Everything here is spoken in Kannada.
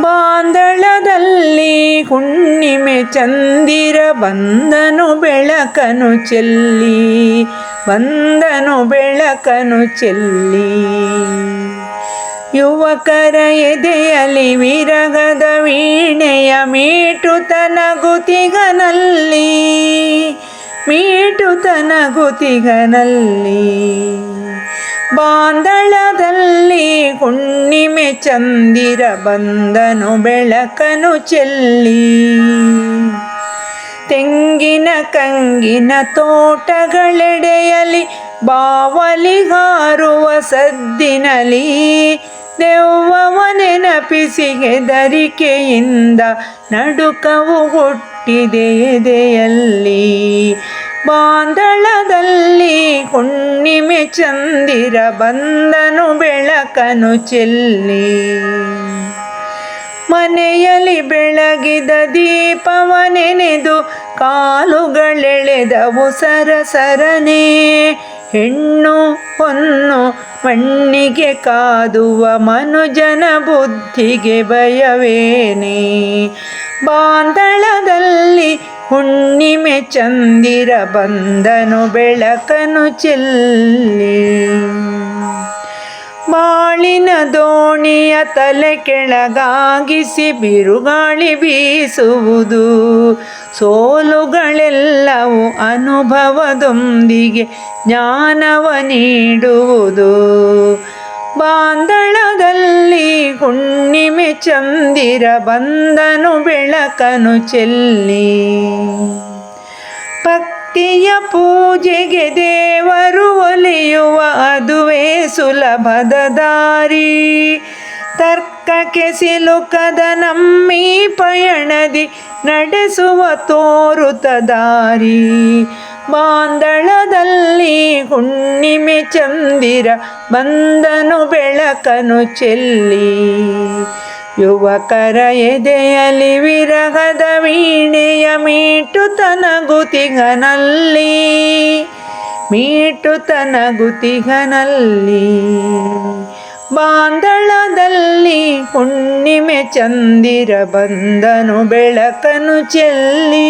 ಬಾಂದಳದಲ್ಲಿ ಹುಣ್ಣಿಮೆ ಚಂದಿರ ಬಂದನು ಬೆಳಕನು ಚೆಲ್ಲಿ ಬಂದನು ಬೆಳಕನು ಚೆಲ್ಲಿ. ಯುವಕರ ಎದೆಯಲ್ಲಿ ವಿರಗದ ವೀಣೆಯ ಮೀಟುತನಗುತಿಗನಲ್ಲಿ ಮೀಟುತನಗುತಿಗನಲ್ಲಿ ಬಾಂದಳದಲ್ಲಿ ಹುಣ್ಣಿಮೆ ಚಂದಿರ ಬಂದನು ಬೆಳಕನು ಚೆಲ್ಲಿ. ತೆಂಗಿನ ಕಂಗಿನ ತೋಟಗಳೆಡೆಯಲಿ ಬಾವಲಿ ಹಾರುವ ಸದ್ದಿನಲಿ ದೆವ್ವವ ನೆನಪಿಸಿ ಹೆದರಿಕೆಯಿಂದ ನಡುಕವು ಹುಟ್ಟಿದೆ ಎದೆಯಲ್ಲಿ. ಬಾಂದಳದಲ್ಲಿ ಹುಣ್ಣಿಮೆ ಚಂದಿರ ಬಂದನು ಬೆಳಕನು ಚೆಲ್ಲಿ. ಮನೆಯಲ್ಲಿ ಬೆಳಗಿದ ದೀಪವ ನೆನೆದು ಕಾಲುಗಳೆಳೆದವು ಸರಸರನೆ. ಹೆಣ್ಣು ಹೊನ್ನು ಮಣ್ಣಿಗೆ ಕಾದುವ ಮನುಜನ ಬುದ್ಧಿಗೆ ಭಯವೇನೆ. ಬಾಂದಳದಲ್ಲಿ ಹುಣ್ಣಿಮೆ ಚಂದಿರ ಬಂದನು ಬೆಳಕನು ಚೆಲ್ಲಿ. ಬಾಳಿನ ದೋಣಿಯ ತಲೆ ಕೆಳಗಾಗಿಸಿ ಬಿರುಗಾಳಿ ಬೀಸುವುದು. ಸೋಲುಗಳೆಲ್ಲವೂ ಅನುಭವದೊಂದಿಗೆ ಜ್ಞಾನವ ನೀಡುವುದು. ಬಾಂದಳದಲ್ಲಿ ಹುಣ್ಣಿಮೆ ಚಂದಿರ ಬಂದನು ಬೆಳಕನು ಚೆಲ್ಲಿ. ಭಕ್ತಿಯ ಪೂಜೆಗೆ ದೇವರು ಒಲಿಯುವ ಅದುವೇ ಸುಲಭದ ದಾರಿ. ತರ್ಕಕ್ಕೆ ಸಿಲುಕದ ನಮ್ಮಿ ಪಯಣದಿ ನಡೆಸುವ ತೋರುತ ದಾರಿ. ಬಾಂದಳದಲ್ಲಿ ಹುಣ್ಣಿಮೆ ಚಂದಿರ ಬಂದನು ಬೆಳಕನು ಚೆಲ್ಲಿ. ಯುವಕರ ಎದೆಯಲಿ ವಿರಹದ ವೀಣೆಯ ಮೀಟುತನಗುತಿಗನಲ್ಲಿ ಮೀಟುತನಗುತಿಗನಲ್ಲಿ ಬಾಂದಳದಲ್ಲಿ ಹುಣ್ಣಿಮೆ ಚಂದಿರ ಬಂದನು ಬೆಳಕನು ಚೆಲ್ಲಿ.